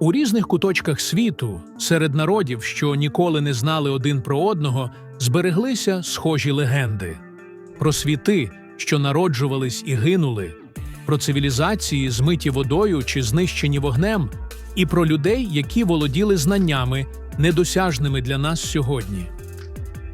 У різних куточках світу, серед народів, що ніколи не знали один про одного, збереглися схожі легенди про світи, що народжувались і гинули, про цивілізації, змиті водою чи знищені вогнем, і про людей, які володіли знаннями, недосяжними для нас сьогодні.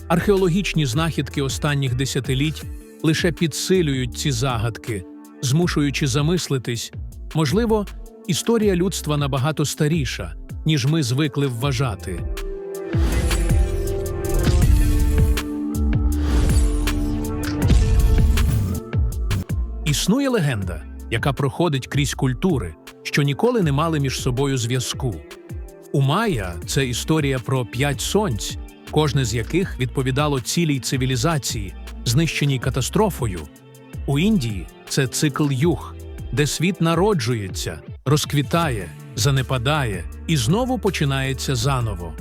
Археологічні знахідки останніх десятиліть лише підсилюють ці загадки, змушуючи замислитись, можливо, історія людства набагато старіша, ніж ми звикли вважати. Існує легенда, яка проходить крізь культури, що ніколи не мали між собою зв'язку. У Майя це історія про п'ять сонць, кожне з яких відповідало цілій цивілізації, знищеній катастрофою. У Індії це цикл юг, де світ народжується, розквітає, занепадає і знову починається заново.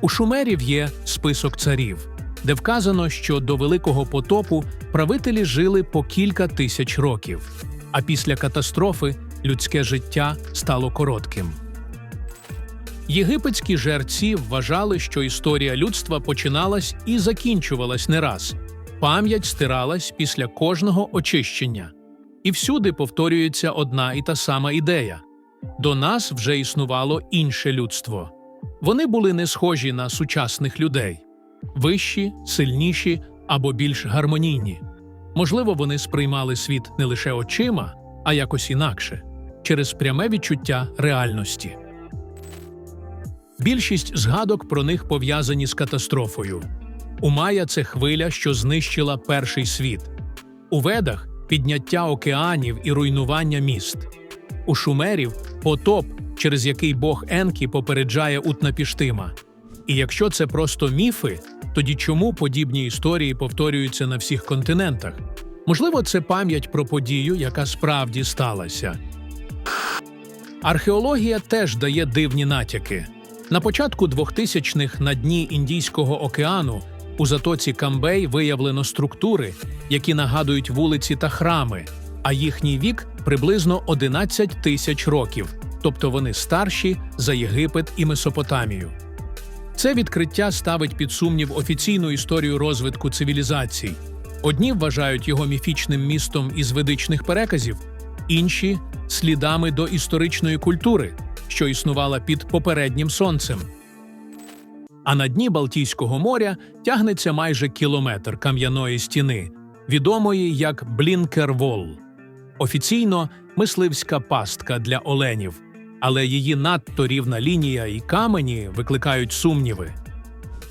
У шумерів є список царів, де вказано, що до Великого потопу правителі жили по кілька тисяч років, а після катастрофи людське життя стало коротким. Єгипетські жерці вважали, що історія людства починалась і закінчувалась не раз. Пам'ять стиралась після кожного очищення. І всюди повторюється одна і та сама ідея до нас вже існувало інше людство. Вони були не схожі на сучасних людей вищі, сильніші або більш гармонійні. Можливо, вони сприймали світ не лише очима, а якось інакше через пряме відчуття реальності. Більшість згадок про них пов'язані з катастрофою. У Майя це хвиля, що знищила перший світ. У ведах підняття океанів і руйнування міст. У шумерів потоп, через який Бог Енкі попереджає Утнапіштима. І якщо це просто міфи, тоді чому подібні історії повторюються на всіх континентах? Можливо, це пам'ять про подію, яка справді сталася. Археологія теж дає дивні натяки. На початку 2000-х на дні Індійського океану у затоці Камбей виявлено структури, які нагадують вулиці та храми, а їхній вік приблизно 11 тисяч років, тобто вони старші за Єгипет і Месопотамію. Це відкриття ставить під сумнів офіційну історію розвитку цивілізацій. Одні вважають його міфічним містом із ведичних переказів, інші слідами до історичної культури, що існувала під попереднім сонцем. А на дні Балтійського моря тягнеться майже кілометр кам'яної стіни, відомої як Блінкервол. Офіційно мисливська пастка для оленів, але її надто рівна лінія і камені викликають сумніви.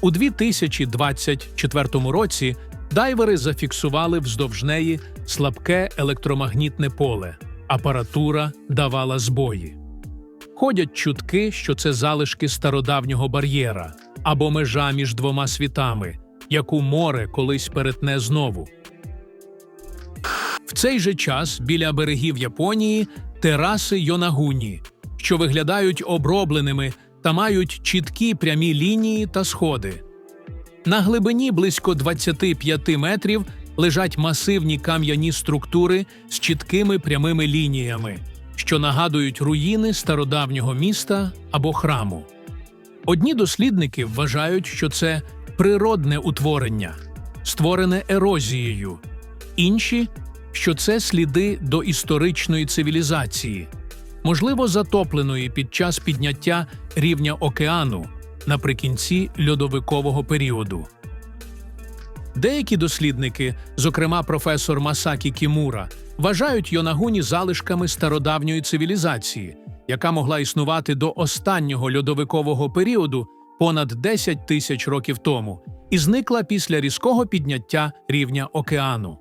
У 2024 році дайвери зафіксували вздовж неї слабке електромагнітне поле. Апаратура давала збої. Ходять чутки, що це залишки стародавнього бар'єра або межа між двома світами, яку море колись перетне знову. В цей же час біля берегів Японії тераси Йонагуні, що виглядають обробленими та мають чіткі прямі лінії та сходи. На глибині близько 25 метрів лежать масивні кам'яні структури з чіткими прямими лініями, що нагадують руїни стародавнього міста або храму. Одні дослідники вважають, що це природне утворення, створене ерозією, інші, що це сліди до історичної цивілізації, можливо, затопленої під час підняття рівня океану наприкінці льодовикового періоду. Деякі дослідники, зокрема професор Масакі Кімура, вважають Йонагуні залишками стародавньої цивілізації, яка могла існувати до останнього льодовикового періоду понад 10 тисяч років тому і зникла після різкого підняття рівня океану.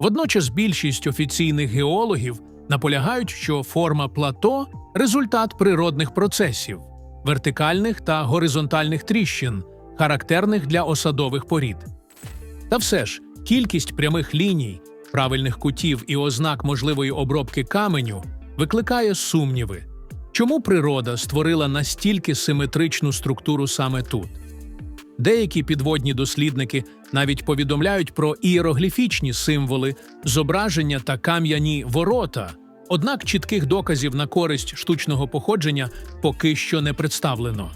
Водночас більшість офіційних геологів наполягають, що форма плато результат природних процесів, вертикальних та горизонтальних тріщин, характерних для осадових порід. Та все ж, кількість прямих ліній, правильних кутів і ознак можливої обробки каменю викликає сумніви, чому природа створила настільки симетричну структуру саме тут. Деякі підводні дослідники навіть повідомляють про ієрогліфічні символи, зображення та кам'яні ворота, Однак чітких доказів на користь штучного походження поки що не представлено.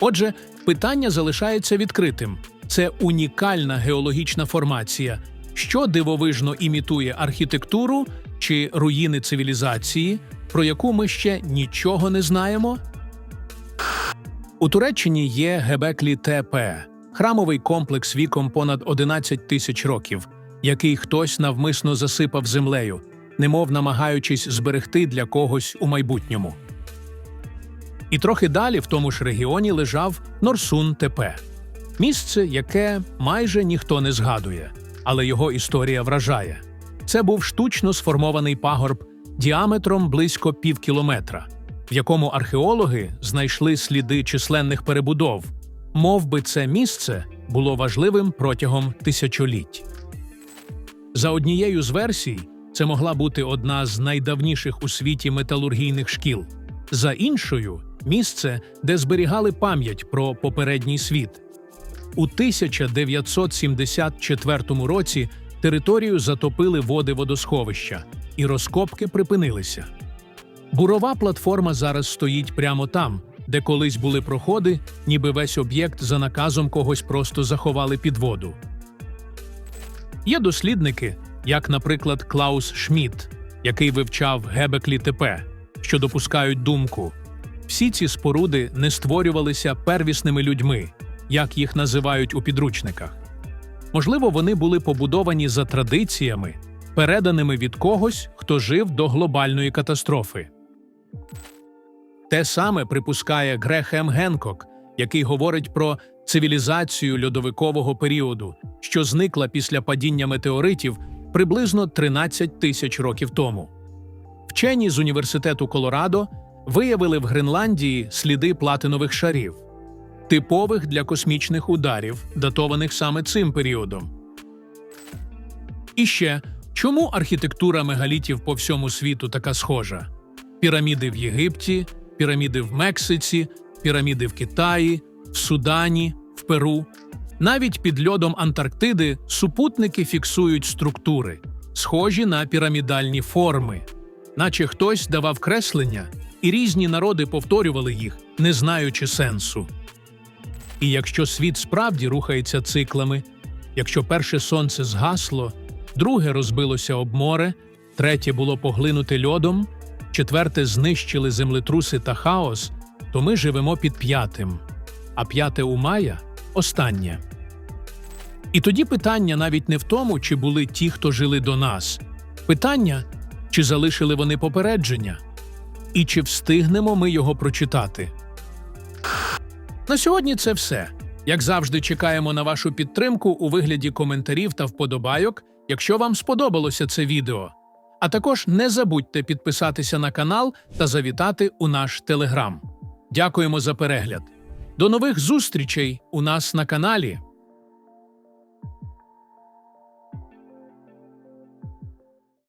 Отже, питання залишається відкритим: це унікальна геологічна формація, що дивовижно імітує архітектуру чи руїни цивілізації, про яку ми ще нічого не знаємо. У Туреччині є Гебеклі ТП – храмовий комплекс віком понад 11 тисяч років, який хтось навмисно засипав землею, немов намагаючись зберегти для когось у майбутньому. І трохи далі в тому ж регіоні лежав Норсун ТП – місце, яке майже ніхто не згадує, але його історія вражає. Це був штучно сформований пагорб діаметром близько пів кілометра, в якому археологи знайшли сліди численних перебудов, мов би це місце було важливим протягом тисячоліть. За однією з версій, це могла бути одна з найдавніших у світі металургійних шкіл. За іншою місце, де зберігали пам'ять про попередній світ. У 1974 році територію затопили води водосховища, і розкопки припинилися. Бурова платформа зараз стоїть прямо там, де колись були проходи, ніби весь об'єкт за наказом когось просто заховали під воду. Є дослідники, як, наприклад, Клаус Шмідт, який вивчав Гебеклі ТП, що допускають думку. Всі ці споруди не створювалися первісними людьми, як їх називають у підручниках. Можливо, вони були побудовані за традиціями, переданими від когось, хто жив до глобальної катастрофи. Те саме припускає Грехем Генкок, який говорить про цивілізацію льодовикового періоду, що зникла після падіння метеоритів приблизно 13 тисяч років тому. Вчені з університету Колорадо виявили в Гренландії сліди платинових шарів, типових для космічних ударів, датованих саме цим періодом. І ще чому архітектура мегалітів по всьому світу така схожа? Піраміди в Єгипті, піраміди в Мексиці, піраміди в Китаї, в Судані, в Перу. Навіть під льодом Антарктиди супутники фіксують структури, схожі на пірамідальні форми, наче хтось давав креслення, і різні народи повторювали їх, не знаючи сенсу. І якщо світ справді рухається циклами, якщо перше сонце згасло, друге розбилося об море, третє було поглинуте льодом, четверте знищили землетруси та хаос, то ми живемо під п'ятим, а п'яте у мая останнє. І тоді питання навіть не в тому, чи були ті, хто жили до нас, питання, чи залишили вони попередження, і чи встигнемо ми його прочитати. На сьогодні це все. Як завжди, чекаємо на вашу підтримку у вигляді коментарів та вподобайок, якщо вам сподобалося це відео. А також не забудьте підписатися на канал та завітати у наш телеграм. Дякуємо за перегляд. До нових зустрічей у нас на каналі.